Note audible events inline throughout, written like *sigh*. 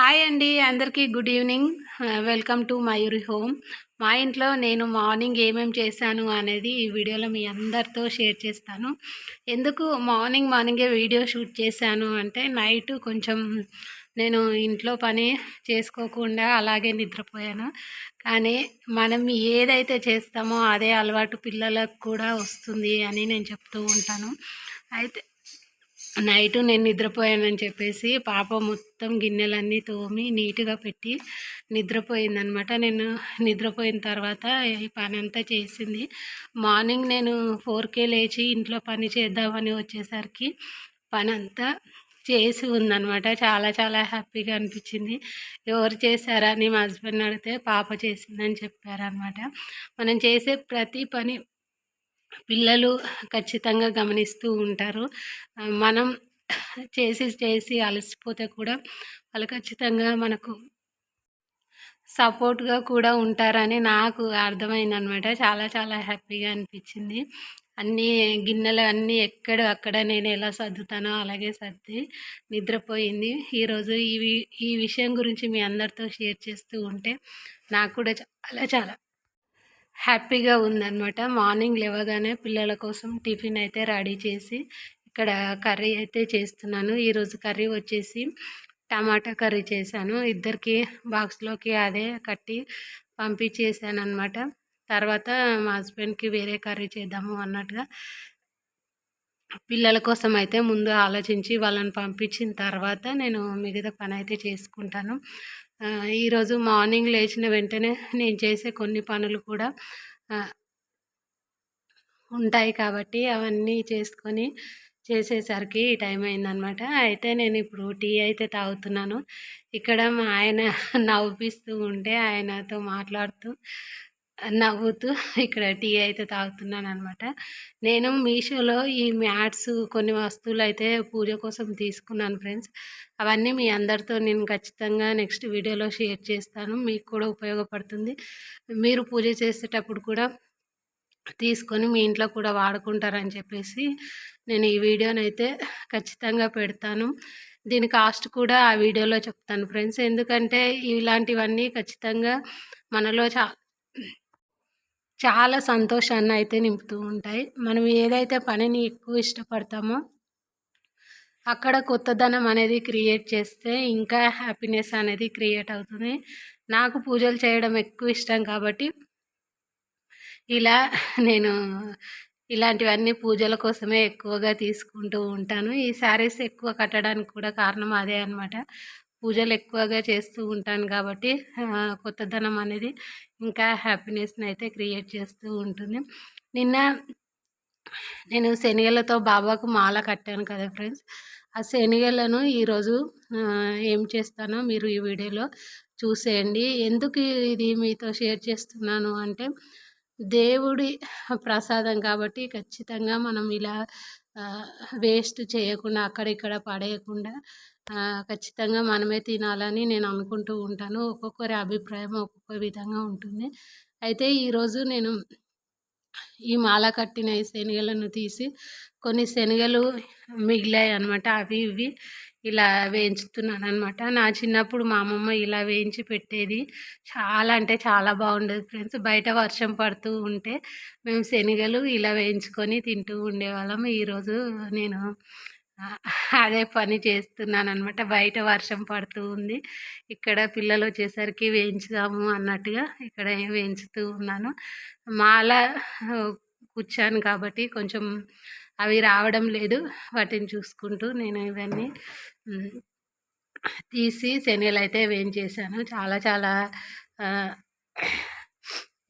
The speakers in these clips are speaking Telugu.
హాయ్ అండి అందరికీ good evening. Welcome to Mayuri home. మా ఇంట్లో నేను మార్నింగ్ ఏమేమి చేశాను అనేది ఈ వీడియోలో మీ అందరితో షేర్ చేస్తాను. ఎందుకు మార్నింగ్ మార్నింగే వీడియో షూట్ చేశాను అంటే నైట్ కొంచెం నేను ఇంట్లో పని చేసుకోకుండా అలాగే నిద్రపోయాను. కానీ మనం ఏదైతే చేస్తామో అదే అలవాటు పిల్లలకు కూడా వస్తుంది అని నేను చెప్తూ ఉంటాను. అయితే నైట్ నేను నిద్రపోయానని చెప్పేసి పాప మొత్తం గిన్నెలన్నీ తోమి నీట్గా పెట్టి నిద్రపోయిందనమాట. నేను నిద్రపోయిన తర్వాత ఈ పని అంతా చేసింది. మార్నింగ్ నేను ఫోర్కే లేచి ఇంట్లో పని చేద్దామని వచ్చేసరికి పని అంతా చేసి ఉందనమాట. చాలా చాలా హ్యాపీగా అనిపించింది. ఎవరు చేశారా అని మా హస్బెండ్ అడిగితే పాప చేసిందని చెప్పారనమాట. మనం చేసే ప్రతి పని పిల్లలు ఖచ్చితంగా గమనిస్తూ ఉంటారు. మనం చేసి చేసి అలసిపోతే కూడా వాళ్ళు ఖచ్చితంగా మనకు సపోర్ట్గా కూడా ఉంటారని నాకు అర్థమైందనమాట. చాలా చాలా హ్యాపీగా అనిపించింది. అన్నీ గిన్నెలు అన్నీ ఎక్కడ అక్కడ నేను ఎలా సర్దుతానో అలాగే సర్ది నిద్రపోయింది. ఈరోజు ఈ ఈ విషయం గురించి మీ అందరితో షేర్ చేస్తూ ఉంటే నాకు కూడా చాలా చాలా హ్యాపీగా ఉందన్నమాట. మార్నింగ్ లేవగానే పిల్లల కోసం టిఫిన్ అయితే రెడీ చేసి ఇక్కడ కర్రీ అయితే చేస్తున్నాను. ఈరోజు కర్రీ వచ్చేసి టమాటా కర్రీ చేశాను. ఇద్దరికి బాక్స్లోకి అదే కట్టి పంపించేసాను అనమాట తర్వాత మా హస్బెండ్కి వేరే కర్రీ చేద్దాము అన్నట్టుగా పిల్లల కోసం అయితే ముందు ఆలోచించి వాళ్ళని పంపించిన తర్వాత నేను మిగతా పని అయితే చేసుకుంటాను. ఈరోజు మార్నింగ్ లేచిన వెంటనే నేను చేసే కొన్ని పనులు కూడా ఉంటాయి కాబట్టి అవన్నీ చేసుకొని చేసేసరికి టైం అయిందనమాట. అయితే నేను ఇప్పుడు టీ అయితే తాగుతున్నాను. ఇక్కడ మా ఆయన నవ్విస్తూ ఉంటే ఆయనతో మాట్లాడుతూ నవ్వుతూ ఇక్కడ టీ అయితే తాగుతున్నాను అనమాట నేను మీషోలో ఈ మ్యాట్స్ కొన్ని వస్తువులు అయితే పూజ కోసం తీసుకున్నాను ఫ్రెండ్స్. అవన్నీ మీ అందరితో నేను ఖచ్చితంగా నెక్స్ట్ వీడియోలో షేర్ చేస్తాను. మీకు కూడా ఉపయోగపడుతుంది. మీరు పూజ చేసేటప్పుడు కూడా తీసుకొని మీ ఇంట్లో కూడా వాడుకుంటారని చెప్పేసి నేను ఈ వీడియోని అయితే ఖచ్చితంగా పెడతాను. దీని కాస్ట్ కూడా ఆ వీడియోలో చెప్తాను ఫ్రెండ్స్. ఎందుకంటే ఇలాంటివన్నీ ఖచ్చితంగా మనలో చా చాలా సంతోషాన్ని అయితే నింపుతూ ఉంటాయి. మనం ఏదైతే పనిని ఎక్కువ ఇష్టపడతామో అక్కడ కొత్తదనం అనేది క్రియేట్ చేస్తే ఇంకా హ్యాపీనెస్ అనేది క్రియేట్ అవుతుంది. నాకు పూజలు చేయడం ఎక్కువ ఇష్టం కాబట్టి ఇలా నేను ఇలాంటివన్నీ పూజల కోసమే ఎక్కువగా తీసుకుంటూ ఉంటాను. ఈ శారీస్ ఎక్కువ కట్టడానికి కూడా కారణం అదే అనమాట పూజలు ఎక్కువగా చేస్తూ ఉంటాను కాబట్టి కొత్తదనం అనేది ఇంకా హ్యాపీనెస్ని అయితే క్రియేట్ చేస్తూ ఉంటుంది. నిన్న నేను శనిగలతో బాబాకు మాల కట్టాను కదా ఫ్రెండ్స్. ఆ శనిగలను ఈరోజు ఏం చేస్తానో మీరు ఈ వీడియోలో చూసేయండి. ఎందుకు ఇది మీతో షేర్ చేస్తున్నాను అంటే దేవుడి ప్రసాదం కాబట్టి ఖచ్చితంగా మనం ఇలా వేస్ట్ చేయకుండా అక్కడిక్కడ పడేయకుండా ఖచ్చితంగా మనమే తినాలని నేను అనుకుంటూ ఉంటాను. ఒక్కొక్కరి అభిప్రాయం ఒక్కొక్క విధంగా ఉంటుంది. అయితే ఈరోజు నేను ఈ మాల కట్టిన ఈ శనగలను తీసి కొన్ని శనగలు మిగిలాయి అనమాట అవి ఇవి ఇలా వేయించుతున్నాను అనమాట నా చిన్నప్పుడు మా అమ్మమ్మ ఇలా వేయించి పెట్టేది. చాలా అంటే చాలా బాగుండేది ఫ్రెండ్స్. బయట వర్షం పడుతూ ఉంటే మేము శనగలు ఇలా వేయించుకొని తింటూ ఉండేవాళ్ళం. ఈరోజు నేను అదే పని చేస్తున్నాను అనమాట బయట వర్షం పడుతూ ఉంది. ఇక్కడ పిల్లలు వచ్చేసరికి వేయించుదాము అన్నట్టుగా ఇక్కడ వేయించుతూ ఉన్నాను. మాల కూర్చాను కాబట్టి కొంచెం అవి రావడం లేదు. వాటిని చూసుకుంటూ నేను ఇవన్నీ తీసి శనగలు అయితే వేయించేసాను చాలా చాలా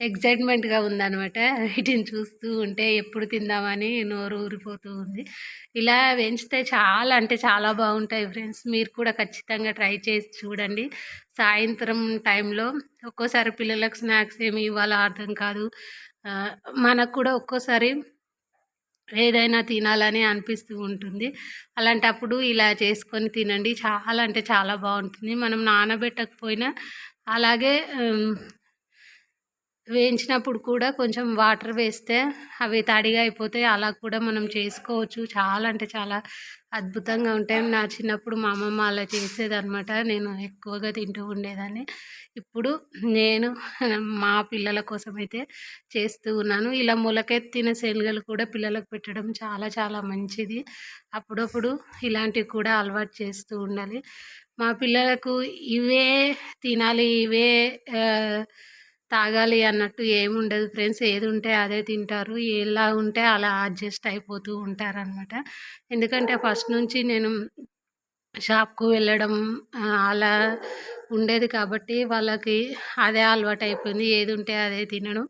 ఎగ్జైట్మెంట్గా ఉందనమాట వీటిని చూస్తూ ఉంటే ఎప్పుడు తిందామని నోరు ఊరిపోతూ ఉంది. ఇలా పెంచితే చాలా అంటే చాలా బాగుంటాయి ఫ్రెండ్స్. మీరు కూడా ఖచ్చితంగా ట్రై చేసి చూడండి. సాయంత్రం టైంలో ఒక్కోసారి పిల్లలకు స్నాక్స్ ఏమి ఇవ్వాలో అర్థం కాదు. మనకు కూడా ఒక్కోసారి ఏదైనా తినాలని అనిపిస్తూ ఉంటుంది. అలాంటప్పుడు ఇలా చేసుకొని తినండి. చాలా అంటే చాలా బాగుంటుంది. మనం నానబెట్టకపోయినా అలాగే వేయించినప్పుడు కూడా కొంచెం వాటర్ వేస్తే అవి తడిగా అయిపోతాయి. అలా కూడా మనం చేసుకోవచ్చు. చాలా అంటే చాలా అద్భుతంగా ఉంటాయి. నా చిన్నప్పుడు మా అమ్మమ్మ అలా చేసేదనమాట నేను ఎక్కువగా తింటూ ఉండేదాన్ని. ఇప్పుడు నేను *laughs* మా పిల్లల కోసం అయితే చేస్తూ ఉన్నాను. ఇలా మొలకెత్తిన శనగలు కూడా పిల్లలకు పెట్టడం చాలా చాలా మంచిది. అప్పుడప్పుడు ఇలాంటివి కూడా అలవాటు చేస్తూ ఉండాలి. మా పిల్లలకు ఇవే తినాలి. ఇవే తాగాలి అన్నట్టు ఏముండదు ఫ్రెండ్స్. ఏది ఉంటే అదే తింటారు. ఎలా ఉంటే అలా అడ్జస్ట్ అయిపోతూ ఉంటారనమాట ఎందుకంటే ఫస్ట్ నుంచి నేను షాప్కు వెళ్ళడం అలా ఉండేది కాబట్టి వాళ్ళకి అదే అలవాటు అయిపోయింది. ఏది ఉంటే అదే తినడం.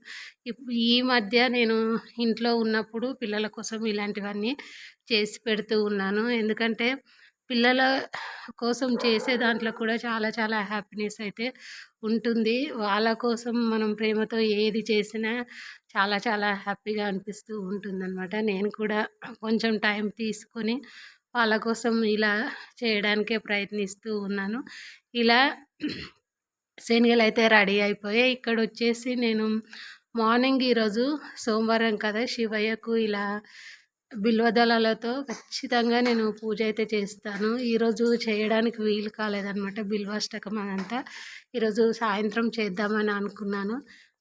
ఈ మధ్య నేను ఇంట్లో ఉన్నప్పుడు పిల్లల కోసం ఇలాంటివన్నీ చేసి పెడుతూ ఉన్నాను. ఎందుకంటే పిల్లల కోసం చేసే దాంట్లో కూడా చాలా చాలా హ్యాపీనెస్ అయితే ఉంటుంది. వాళ్ళ కోసం మనం ప్రేమతో ఏది చేసినా చాలా చాలా హ్యాపీగా అనిపిస్తూ ఉంటుందన్నమాట. నేను కూడా కొంచెం టైం తీసుకొని వాళ్ళ కోసం ఇలా చేయడానికే ప్రయత్నిస్తూ ఉన్నాను. ఇలా శనగలు అయితే రెడీ అయిపోయాయి. ఇక్కడ వచ్చేసి నేను మార్నింగ్ ఈరోజు సోమవారం కదా శివయ్యకు ఇలా బిల్వదళాలతో ఖచ్చితంగా నేను పూజ అయితే చేస్తాను. ఈరోజు చేయడానికి వీలు కాలేదనమాట బిల్వాష్టకం అదంతా. ఈరోజు సాయంత్రం చేద్దామని అనుకున్నాను.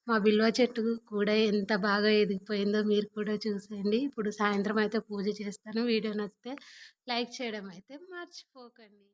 మా బిల్వ చెట్టు కూడా ఎంత బాగా ఎదిగిపోయిందో మీరు కూడా చూసేయండి. ఇప్పుడు సాయంత్రం అయితే పూజ చేస్తాను. వీడియో నచ్చితే లైక్ చేయడం అయితే మర్చిపోకండి.